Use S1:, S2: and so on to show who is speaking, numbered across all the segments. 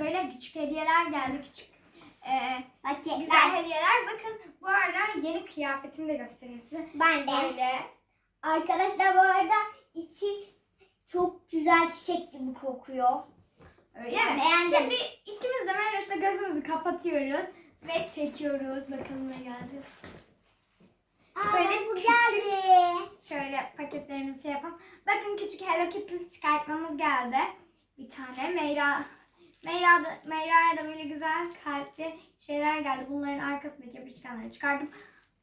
S1: böyle küçük hediyeler geldi. Küçük e,
S2: Paketler.
S1: güzel hediyeler. Bakın bu arada yeni kıyafetimi de göstereyim size.
S2: Ben de.
S1: Böyle.
S2: Arkadaşlar bu arada içi çok güzel çiçek gibi kokuyor.
S1: Öyle mi?
S2: beğendim.
S1: Şimdi ikimiz de Meyroş'la gözümüzü kapatıyoruz ve çekiyoruz. Bakalım ne geldi.
S2: Aa,
S1: Böyle
S2: bu
S1: küçük-
S2: geldi.
S1: Şöyle paketlerimizi şey yapalım. Bakın küçük Hello Kitty çıkartmamız geldi. Bir tane Meyra Meyra da, Meyra'ya da böyle güzel kalpli şeyler geldi. Bunların arkasındaki yapışkanları çıkardım.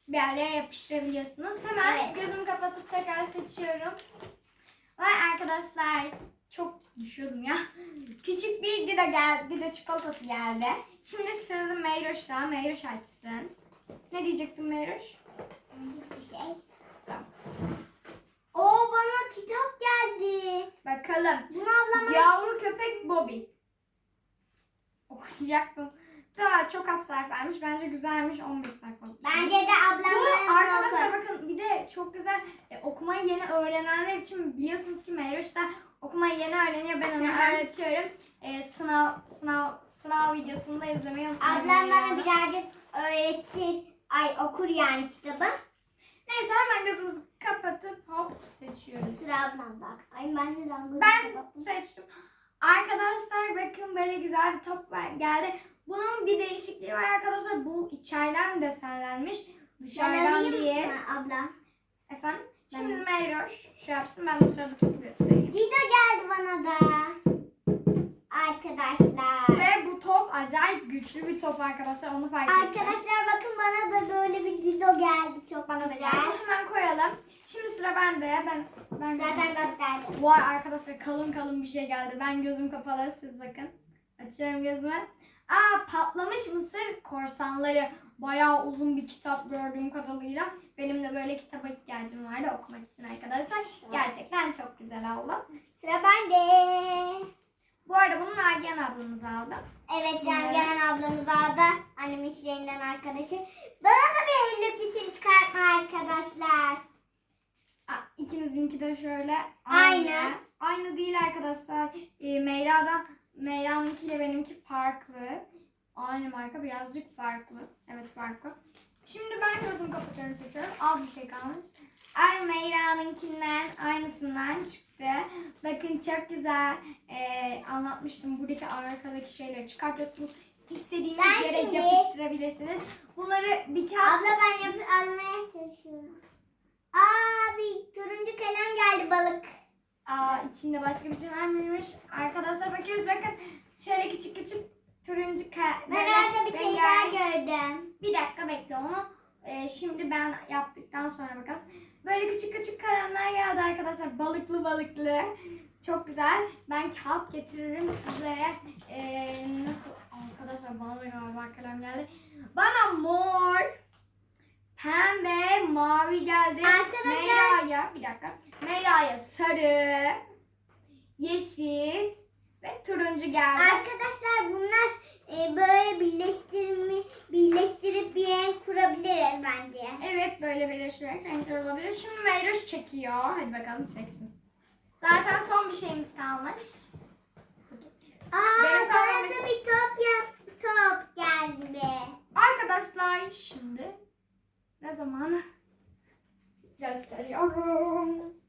S1: Bir yerlere yapıştırabiliyorsunuz. Hemen
S2: Evet.
S1: gözümü kapatıp tekrar seçiyorum. Vay arkadaşlar çok düşüyordum ya. Küçük bir Dido geldi. Dido çikolatası geldi. Şimdi sırada Meyroş'ta. Meyroş açsın. Ne diyecektim Meyroş?
S2: Hiçbir şey.
S1: Tamam.
S2: Oo bana kitap geldi.
S1: Bakalım.
S2: Bunu ablama
S1: Yavru köpek Bobby. Okuyacaktım. Daha çok az sayfaymış. Bence güzelmiş. 11 sayfa.
S2: Bence de
S1: Bu
S2: ablamların
S1: arkadaşlar bakın bir de çok güzel e, okumayı yeni öğrenenler için biliyorsunuz ki Meyruş da okumayı yeni öğreniyor. Ben
S2: hı.
S1: öğretiyorum. E, sınav sınav sınav videosunu da izlemeyi unutmayın.
S2: Ablam bana birazcık öğretir. Ay okur yani kitabı.
S1: Neyse hemen gözümüzü kapatıp hop seçiyoruz.
S2: Sıra ablam bak. Ay ben de langırı
S1: Ben
S2: kapattım.
S1: seçtim. Arkadaşlar bakın böyle güzel bir top var- geldi. Bunun bir değişikliği var arkadaşlar. Bu içeriden desenlenmiş.
S2: Ben
S1: Dışarıdan
S2: alayım
S1: değil.
S2: mı abla?
S1: Efendim? Şimdi Meyroş şey yapsın. Ben bu sırada topu göstereyim.
S2: Dido geldi bana da. Arkadaşlar.
S1: Ve bu top acayip güçlü bir top arkadaşlar. Onu fark ettim.
S2: Arkadaşlar bakın bana da böyle bir Dido geldi. Çok
S1: Bana da
S2: güzel.
S1: geldi. Hemen koyalım. Şimdi sıra bende. Ben ben
S2: Zaten gösterdim.
S1: Vay arkadaşlar kalın kalın bir şey geldi. Ben gözüm kapalı siz bakın. Açıyorum gözümü. Aa patlamış mısır korsanları. Bayağı uzun bir kitap gördüğüm kadarıyla. Benim de böyle kitaba ihtiyacım vardı okumak için arkadaşlar. Gerçekten çok güzel oldu.
S2: Sıra bende.
S1: Bu arada bunu Nagihan ablamız aldı.
S2: Evet Cangen ablamız aldı. Annemin işlerinden arkadaşı. Bana da bir Hello Kitty çıkartma arkadaşlar.
S1: İkimizinki de şöyle
S2: Aynı.
S1: Aynı değil arkadaşlar. E, Meyra'da Meyra'nınkiyle benimki farklı. Aynı marka birazcık farklı. Evet farklı. Şimdi ben gözümü kapatıyorum seçiyorum. Az bir şey kalmış. Er Meyra'nınkinden aynısından çıktı. Bakın çok güzel. Ee, anlatmıştım. Buradaki arkadaki şeyleri çıkartıyorsunuz. İstediğiniz
S2: Ben
S1: yere
S2: şimdi-
S1: yapıştırabilirsiniz. Bunları bir kağıt
S2: Abla ben yap almaya çalışıyorum. Aa bir turuncu kalem geldi balık.
S1: Aa, içinde başka bir şey var mıymış? Arkadaşlar bakıyoruz bakın. Şöyle küçük küçük turuncu ka-
S2: Ben orada bir şey daha gördüm.
S1: Bir dakika bekle onu. Ee, şimdi ben yaptıktan sonra bakalım. Böyle küçük küçük kalemler geldi arkadaşlar. Balıklı balıklı. Çok güzel. Ben kağıt getiririm sizlere. Ee, nasıl? Arkadaşlar bana da galiba kalem geldi. Bana mor, pembe, mavi geldi.
S2: Arkadaşlar-
S1: Meyra'ya bir dakika. Meyra'ya sarı, yeşil ve turuncu geldi.
S2: Arkadaşlar bunlar e, böyle birleştirme, birleştirip bir renk kurabiliriz bence.
S1: Evet böyle birleştirerek renkler olabilir. Şimdi Meyruş çekiyor. Hadi bakalım çeksin. Zaten son bir şeyimiz kalmış.
S2: Aa
S1: Benim
S2: bana da bir top yap, top geldi.
S1: Arkadaşlar şimdi ne zaman gösteriyorum.